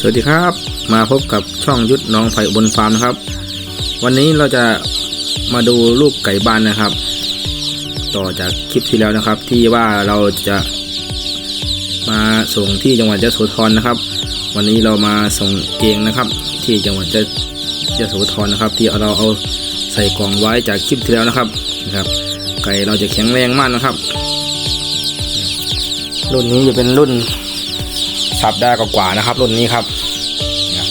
สวัสดีครับมาพบกับช่องยุทธน้องไผ่บนฟาร์มนะครับ วันนี้เราจะมาดูลูกไก่บ้านนะครับ ต่อจากคลิปที่แล้วนะครับ ที่ว่าเราจะมาส่งที่จังหวัดยะโสธรนะครับ วันนี้เรามาส่งเองนะครับ ที่จังหวัดยะยะโสธรนะครับ ที่เราเอาใส่กล่องไว้จากคลิปที่แล้วนะครับนะครับ ไก่เราจะแข็งแรงมากนะครับ รุ่นนี้จะเป็นรุ่น สัปดาห์กว่าๆนะครับ รุ่นนี้ครับเนี่ย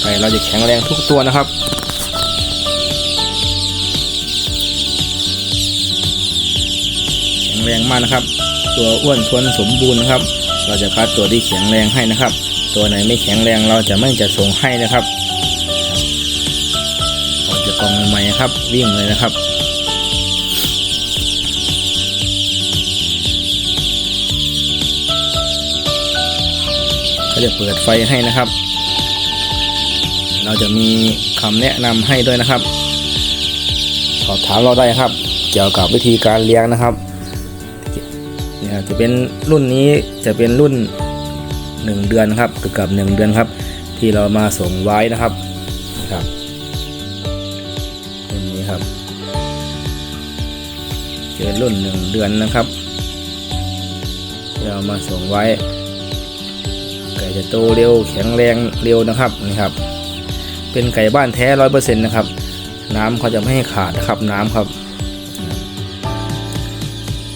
ไก่เราจะแข็งแรงทุกตัวนะครับแข็งแรงมากนะครับ ตัวอ้วนท้วนสมบูรณ์นะครับ เราจะคัดตัวที่แข็งแรงให้นะครับ ตัวไหนไม่แข็งแรงเราจะไม่จะส่งให้นะครับออกจากกองใหม่ๆครับวิ่งเลยนะครับ จะเปิดไฟให้นะครับ เราจะมีคำแนะนำให้ด้วยนะครับ สอบถามเราได้ครับ เกี่ยวกับวิธีการเลี้ยงนะครับเนี่ยจะเป็นรุ่นนี้จะเป็นรุ่น 1 เดือนครับเกือบกับหนึ่งเดือนครับ ที่เรามาส่งไว้นะครับครับรุ่นนี้ครับจะเป็นรุ่น 1 เดือนนะครับที่เรามาส่งไว้ จะโตเร็วแข็งแรงเร็วนะครับนี่ครับ เป็นไก่บ้านแท้ร้อยเปอร์เซ็นต์นะครับ น้ำเขาจะไม่ให้ขาดนะครับน้ำครับ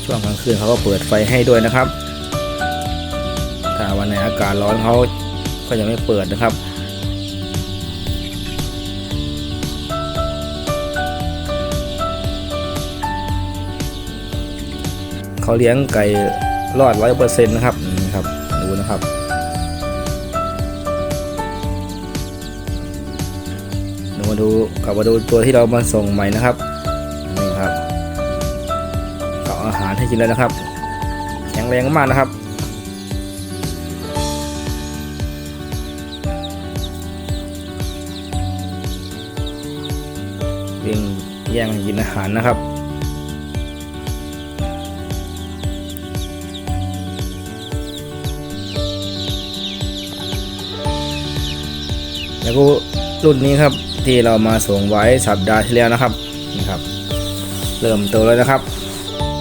ช่วงกลางคืนเขาก็เปิดไฟให้ด้วยนะครับ ถ้าวันไหนอากาศร้อนเขาก็จะไม่เปิดนะครับเขาเลี้ยงไก่รอดร้อยเปอร์เซ็นต์นะครับนี่ครับ ดูนะครับ มาดูกลับมาดูตัวที่เรามาส่งใหม่นะครับนี่ครับก็อาหารให้กินแล้วนะครับ แข็งแรงมากนะครับวิ่งแย่งกินอาหารนะครับแล้วก็รุ่นนี้ครับ ที่เรามาส่งไว้สัปดาห์ที่แล้วนะครับนี่ครับ เริ่มโตแล้วนะครับ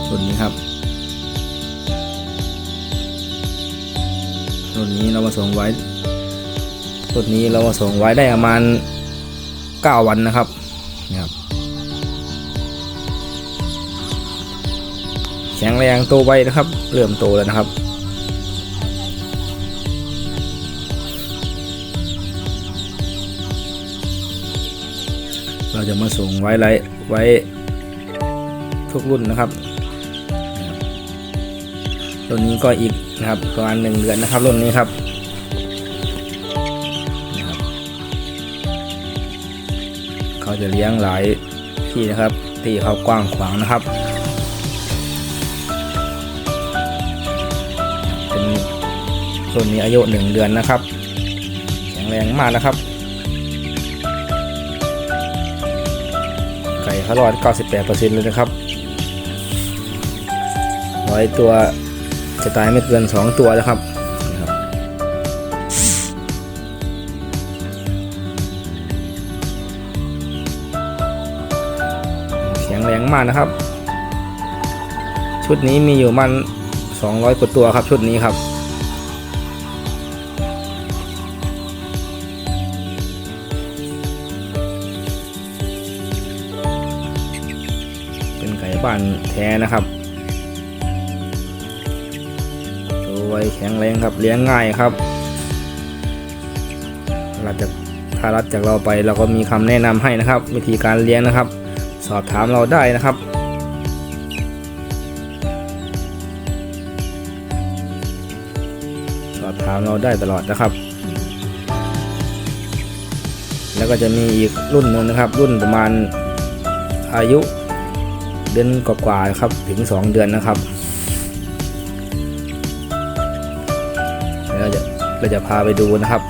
รุ่นนี้ครับรุ่นนี้เรามาส่งไว้รุ่นนี้เรามาส่งไว้ได้ประมาณ 9 วันนะครับนี่ครับแข็งแรงโตไวนะครับ เริ่มโตแล้วนะครับ เราจะมาส่งไว้ไรไว้ทุกรุ่นนะครับรุ่นนี้ก็อีกนะครับประมาณหนึ่งเดือนนะครับรุ่นนี้ครับนะครับเขาจะเลี้ยงหลายที่นะครับ ที่เขากว้างขวางนะครับ เป็นรุ่นนี้อายุหนึ่งเดือนนะครับ แข็งแรงมากนะครับ ไก่เขารอด98%เลยนะครับร้อยตัวจะตายไม่เกิน 2 ตัวนะครับนะครับแข็งแรงมากนะครับ ชุดนี้มีอยู่มัน 200 กว่าตัวครับชุดนี้ครับ บ้านแท้นะครับตัวไวแข็งแรงครับเลี้ยงง่ายครับเราจะถ้ารัดจากเราไปเราก็มีคำแนะนำให้นะครับ วิธีการเลี้ยงนะครับ สอบถามเราได้นะครับสอบถามเราได้ตลอดนะครับ แล้วก็จะมีอีกรุ่นหนึงนะครับ รุ่นประมาณอายุือนกว่าๆครับถึง 2 เดือนนะครับเราจะเราจะพาไปดูนะครับ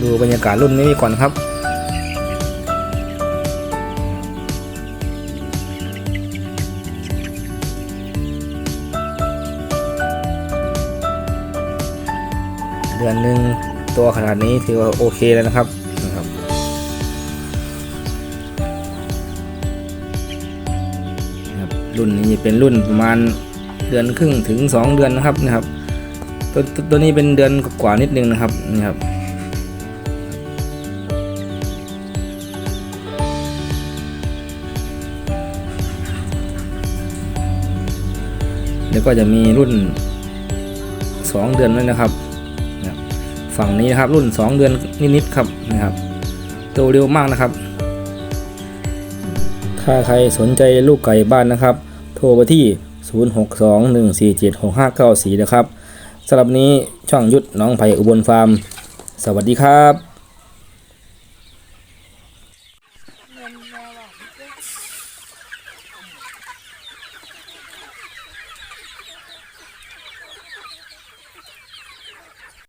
ดูบรรยากาศรุ่นนี้ก่อนครับเดือนหนึ่งตัวขนาดนี้ถือว่าโอเคแล้วนะครับ รุ่นนี้เป็นรุ่นประมาณเดือนครึ่งถึง 2 เดือนนะครับนะครับตัวตัวตัวนี้เป็นเดือนกว่านิดนึงนะครับนี่ครับแล้วก็จะมีรุ่น 2 เดือนด้วยนะครับนะครับฝั่งนี้นะครับรุ่น 2 เดือนนิดๆครับนะครับ โตเร็วมากนะครับ ถ้าใครสนใจลูกไก่บ้านนะครับ โทรไปที่ 0621476594 นะครับสำหรับนี้ช่องยุทธน้องไผ่อุบลฟาร์ม สวัสดีครับ